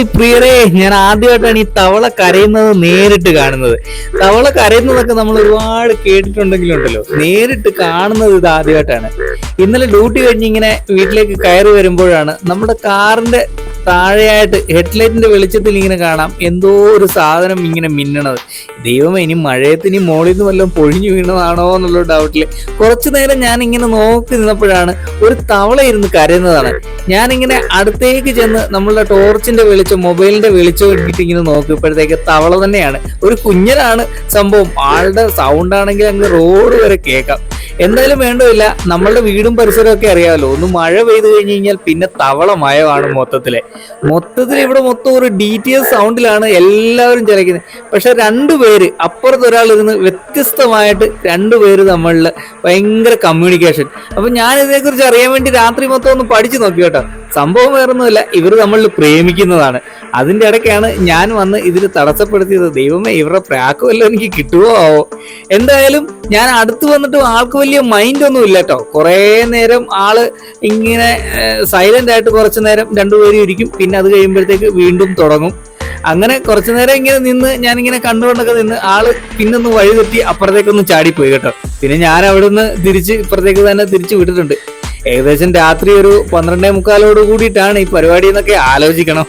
പ്രിയരെ ഞാൻ ആദ്യമായിട്ടാണ് ഈ തവള കരയുന്നത് നേരിട്ട് കാണുന്നത്. തവള കരയുന്നതൊക്കെ നമ്മൾ ഒരുപാട് കേട്ടിട്ടുണ്ടെങ്കിലും ഉണ്ടല്ലോ നേരിട്ട് കാണുന്നത് ഇത് ആദ്യമായിട്ടാണ്. ഇന്നലെ ഡ്യൂട്ടി കഴിഞ്ഞ് ഇങ്ങനെ വീട്ടിലേക്ക് കയറി വരുമ്പോഴാണ് നമ്മുടെ കാറിന്റെ താഴെയായിട്ട് ഹെഡ്ലൈറ്റിന്റെ വെളിച്ചത്തിൽ ഇങ്ങനെ കാണാം. എന്തോ ഒരു സാധനം ഇങ്ങനെ മിന്നണത്. ദൈവമേ ഇനി മഴയത്തിന് മോളിൽ നിന്ന് വല്ലതും പൊഴിഞ്ഞു വീണതാണോ എന്നുള്ള ഡൗട്ടിൽ കുറച്ചു നേരം ഞാൻ ഇങ്ങനെ നോക്കി നിന്നപ്പോഴാണ് ഒരു തവള ഇരുന്ന് കരയുന്നതാണ്. ഞാനിങ്ങനെ അടുത്തേക്ക് ചെന്ന് നമ്മളുടെ ടോർച്ചിന്റെ വെളിച്ചം മൊബൈലിന്റെ വെളിച്ചം ഇട്ടിട്ട് ഇങ്ങനെ നോക്കിയപ്പോഴത്തേക്ക് തവള തന്നെയാണ്. ഒരു കുഞ്ഞനാണ് സംഭവം. ആളുടെ സൗണ്ട് ആണെങ്കിൽ അങ്ങ് റോഡ് വരെ കേൾക്കാം. എന്തായാലും വേണ്ടില്ല നമ്മളുടെ വീടും പരിസരവും ഒക്കെ അറിയാമല്ലോ ഒന്ന് മഴ പെയ്തു കഴിഞ്ഞു കഴിഞ്ഞാൽ പിന്നെ തവള മയമാണ് മൊത്തത്തിൽ. മൊത്തത്തിൽ ഇവിടെ മൊത്തം ഒരു ഡി ടി എസ് സൗണ്ടിലാണ് എല്ലാവരും ചിലക്കുന്നത്. പക്ഷെ രണ്ടുപേര് അപ്പുറത്ത് ഒരാൾ ഇരുന്ന് വ്യത്യസ്തമായിട്ട് രണ്ടുപേര് തമ്മിലുള്ള ഭയങ്കര കമ്മ്യൂണിക്കേഷൻ അപ്പൊ ഞാൻ ഇതിനെക്കുറിച്ച് അറിയാൻ വേണ്ടി രാത്രി മൊത്തം ഒന്ന് പഠിച്ചു നോക്കി കേട്ടോ. സംഭവം വേറൊന്നുമില്ല ഇവർ നമ്മളിൽ പ്രേമിക്കുന്നതാണ്. അതിന്റെ ഇടയ്ക്കാണ് ഞാൻ വന്ന് ഇതിൽ തടസ്സപ്പെടുത്തിയത് ദൈവമേ ഇവരുടെ പ്രാക്ക് വല്ലതും എനിക്ക് കിട്ടുമോ ആവോ എന്തായാലും ഞാൻ അടുത്ത് വന്നിട്ടും ആൾക്ക് വലിയ മൈൻഡ് ഒന്നും ഇല്ല കേട്ടോ കുറേ നേരം ആൾ ഇങ്ങനെ സൈലന്റ് ആയിട്ട് കുറച്ച് നേരം രണ്ടുപേരും ഇരിക്കും. പിന്നെ അത് കഴിയുമ്പോഴത്തേക്ക് വീണ്ടും തുടങ്ങും. അങ്ങനെ കുറച്ചു നേരം ഇങ്ങനെ നിന്ന് ഞാൻ ഇങ്ങനെ കണ്ടുകൊണ്ടൊക്കെ നിന്ന് ആൾ പിന്നൊന്ന് വഴി തെറ്റി അപ്പുറത്തേക്കൊന്ന് ചാടിപ്പോയി കേട്ടോ. പിന്നെ ഞാൻ അവിടുന്ന് തിരിച്ച് ഇപ്പുറത്തേക്ക് തന്നെ തിരിച്ചു വിട്ടിട്ടുണ്ട്. ഏകദേശം രാത്രി ഒരു പന്ത്രണ്ടേ മുക്കാലോട് കൂടിയിട്ടാണ് ഈ പരിപാടി എന്നൊക്കെ ആലോചിക്കണം.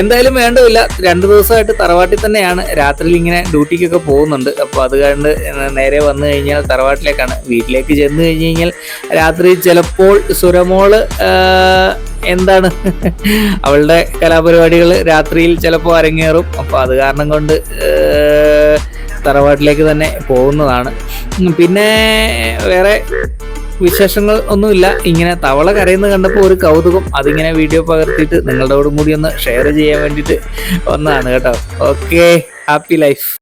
എന്തായാലും വേണ്ടതില്ല രണ്ടു ദിവസമായിട്ട് തറവാട്ടിൽ തന്നെയാണ്. രാത്രിയിൽ ഇങ്ങനെ ഡ്യൂട്ടിക്കൊക്കെ പോകുന്നുണ്ട്. അപ്പോൾ അത് കണ്ട് നേരെ വന്നു കഴിഞ്ഞാൽ തറവാട്ടിലേക്കാണ്. വീട്ടിലേക്ക് ചെന്ന് കഴിഞ്ഞ് കഴിഞ്ഞാൽ രാത്രി ചിലപ്പോൾ സുരമോൾ എന്താണ്? അവളുടെ കലാപരിപാടികൾ രാത്രിയിൽ ചിലപ്പോൾ അരങ്ങേറും. അപ്പോൾ അത് കാരണം കൊണ്ട് തറവാട്ടിലേക്ക് തന്നെ പോകുന്നതാണ്. പിന്നെ വേറെ വിശേഷങ്ങൾ ഒന്നുമില്ല. ഇങ്ങനെ തവള കരയുന്നത് കണ്ടപ്പോൾ ഒരു കൗതുകം. അതിങ്ങനെ വീഡിയോ പകർത്തിയിട്ട് നിങ്ങളുടെ കൂടി ഒന്ന് ഷെയർ ചെയ്യാൻ വേണ്ടിയിട്ട് ഒന്നാണ് കേട്ടോ. Okay happy life